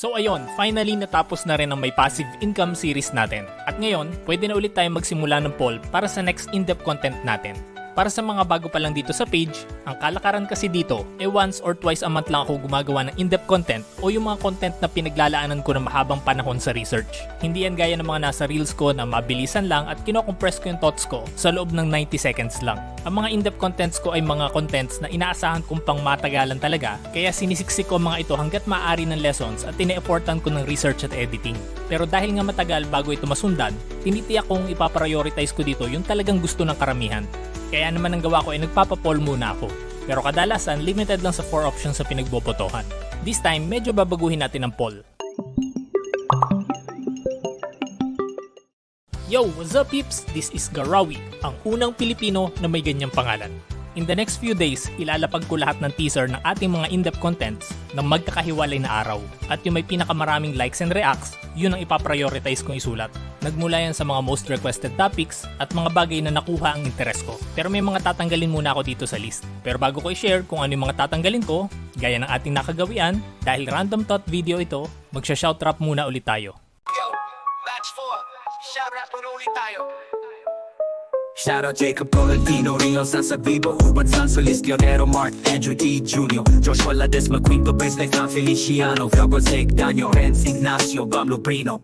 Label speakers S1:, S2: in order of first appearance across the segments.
S1: So ayun, finally natapos na rin ang may passive income series natin. At ngayon, pwede na ulit tayo magsimula ng poll para sa next in-depth content natin. Para sa mga bago pa lang dito sa page, ang kalakaran kasi dito ay once or twice a month lang ako gumagawa ng in-depth content o yung mga content na pinaglalaanan ko ng mahabang panahon sa research. Hindi yan gaya ng mga nasa reels ko na mabilisan lang at kinocompress ko yung thoughts ko sa loob ng 90 seconds lang. Ang mga in-depth contents ko ay mga contents na inaasahan kong pang matagalan talaga kaya sinisiksik ko mga ito hanggat maaari ng lessons at ine-effortan ko ng research at editing. Pero dahil nga matagal bago ito masundan, tinitiyak kong ipaprioritize ko dito yung talagang gusto ng karamihan. Kaya naman ang gawa ko ay nagpapapol muna ako. Pero kadalasan, limited lang sa 4 options sa pinagbobotohan. This time, medyo babaguhin natin ang poll. Yo, what's up peeps? This is Garawi, ang unang Pilipino na may ganyang pangalan. In the next few days, ilalapag ko lahat ng teaser ng ating mga in-depth contents na magkakahiwalay na araw. At yung may pinakamaraming likes and reacts, yun ang ipaprioritize kong isulat. Nagmula yan sa mga most requested topics at mga bagay na nakuha ang interes ko. Pero may mga tatanggalin muna ako dito sa list. Pero bago ko i-share kung ano yung mga tatanggalin ko, gaya ng ating nakagawian, dahil random thought video ito, magsha-shout rap muna ulit tayo.
S2: Yo, batch 4, shout out ulit tayo.
S3: Shout out Jacob Tolentino, Rio San Sabibo, Hubert San Solis, Leonero Mart, Andrew D. Jr., Joshua Ladesma, Quinto Nathan Feliciano, Felgo Zek, Daniel Renz, Ignacio, Pablo Brino,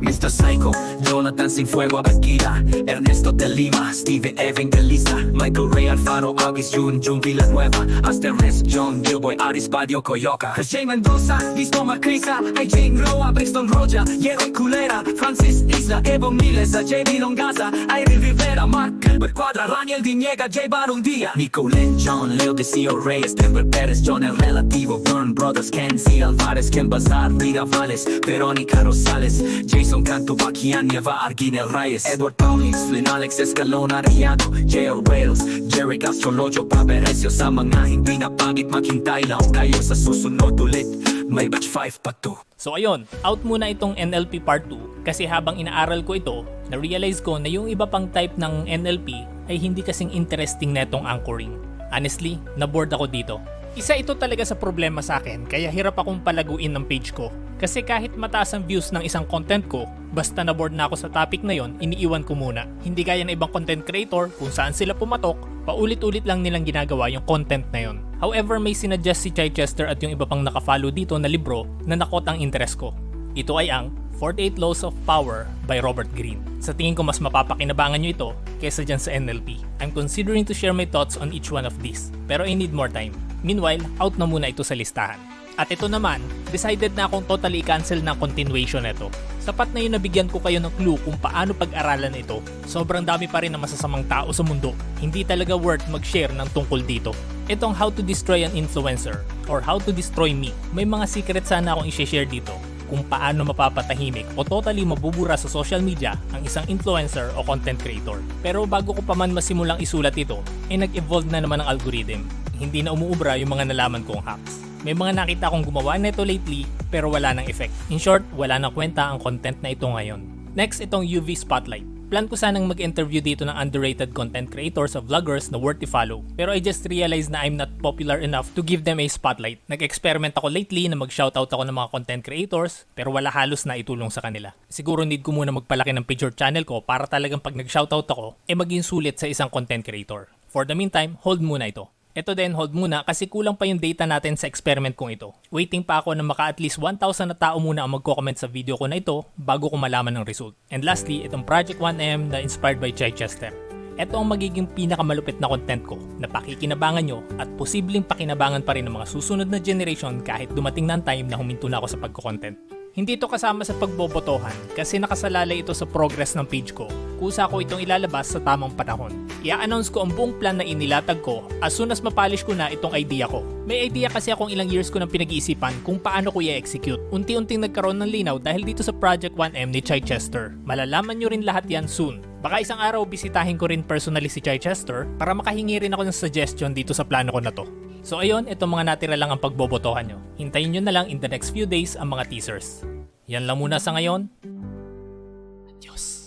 S3: Mr. Psycho, Jonathan Sinfuego, Aquila, Ernesto de Lima, Steven Evangelista, Michael Ray Alfaro, August Jun, Jun Villanueva, Asteres, John Gilboy, Aris Badio, Coyoca, Jose Mendoza, Listo Macrisa, Jane Roa, Brixton Roja, Yeroy Culera, Francis Isla, Evo Miles, JB Longaza, Irene Rivera, Mark Albert Cuadra, Raniel Diniega, J. Baron Dia, Nico Lynn, John Leo Desio Reyes, Denver Perez, John El Relativo, Burn Brothers, Kenzie Alvarez, Ken Bazar, Rita Vales, Verónica Rosales, Jason Canto, Baquian, Nieva, Arguinel Reyes, Edward Paulins, Flynn Alex Escalona, Riado, J.L. Wales, Jerry Castrolojo, Paberesio, sa mga hindi na pangit maghintay lang tayo sa susunod ulit, may batch 5 pa to.
S1: So ayun, out muna itong NLP Part 2 kasi habang inaaral ko ito, na-realize ko na yung iba pang type ng NLP ay hindi kasing interesting na itong anchoring. Honestly, na-bored ako dito. Isa ito talaga sa problema sa akin kaya hirap akong palaguin ng page ko. Kasi kahit mataas ang views ng isang content ko, basta na-bored na ako sa topic na yon, iniiwan ko muna. Hindi kaya ng ibang content creator kung saan sila pumatok, paulit-ulit lang nilang ginagawa yung content na yon. However, may sinuggest si Chichester at yung iba pang nakafollow dito na libro na nakot ang interest ko. Ito ay ang 48 Laws of Power by Robert Greene. Sa tingin ko mas mapapakinabangan nyo ito kesa dyan sa NLP. I'm considering to share my thoughts on each one of these, pero I need more time. Meanwhile, out na muna ito sa listahan. At ito naman, decided na akong totally cancel ng continuation nito. Sapat na yun nabigyan ko kayo ng clue kung paano pag-aralan ito. Sobrang dami pa rin ng masasamang tao sa mundo. Hindi talaga worth mag-share ng tungkol dito. Itong How to Destroy an Influencer or How to Destroy Me. May mga secret sana akong i-share dito kung paano mapapatahimik o totally mabubura sa social media ang isang influencer o content creator. Pero bago ko pa man masimulang isulat ito, ay nag-evolve na naman ang algorithm. Hindi na umuubra yung mga nalaman kong hacks. May mga nakita akong gumawa nito lately pero wala nang effect. In short, wala nang kwenta ang content na ito ngayon. Next, itong UV Spotlight. Plan ko sanang mag-interview dito ng underrated content creators o vloggers na worth i-follow. Pero I just realized na I'm not popular enough to give them a spotlight. Nag-experiment ako lately na mag-shoutout ako ng mga content creators pero wala halos na itulong sa kanila. Siguro need ko muna magpalaki ng or channel ko para talagang pag nag-shoutout ako, eh maging sulit sa isang content creator. For the meantime, hold muna ito. Ito din, hold muna kasi kulang pa yung data natin sa experiment kong ito. Waiting pa ako na maka at least 1,000 na tao muna ang magko-comment sa video ko na ito bago ko malaman ng result. And lastly, itong Project 1M na inspired by Chichester. Ito ang magiging pinakamalupit na content ko na pakikinabangan nyo at posibleng pakinabangan pa rin ng mga susunod na generation kahit dumating na ang time na huminto na ako sa pagko-content. Hindi ito kasama sa pagbobotohan kasi nakasalalay ito sa progress ng page ko. Kusa ko itong ilalabas sa tamang panahon. I-announce ko ang buong plan na inilatag ko as soon as mapolish ko na itong idea ko. May idea kasi akong ilang years ko nang pinag-iisipan kung paano ko i-execute. Unti-unting nagkaroon ng linaw dahil dito sa Project 1M ni Chichester. Malalaman nyo rin lahat yan soon. Baka isang araw bisitahin ko rin personally si Chichester para makahingi rin ako ng suggestion dito sa plano ko na to. So ayun, itong mga natira lang ang pagbobotohan nyo. Hintayin nyo na lang in the next few days ang mga teasers. Yan lang muna sa ngayon. Adios.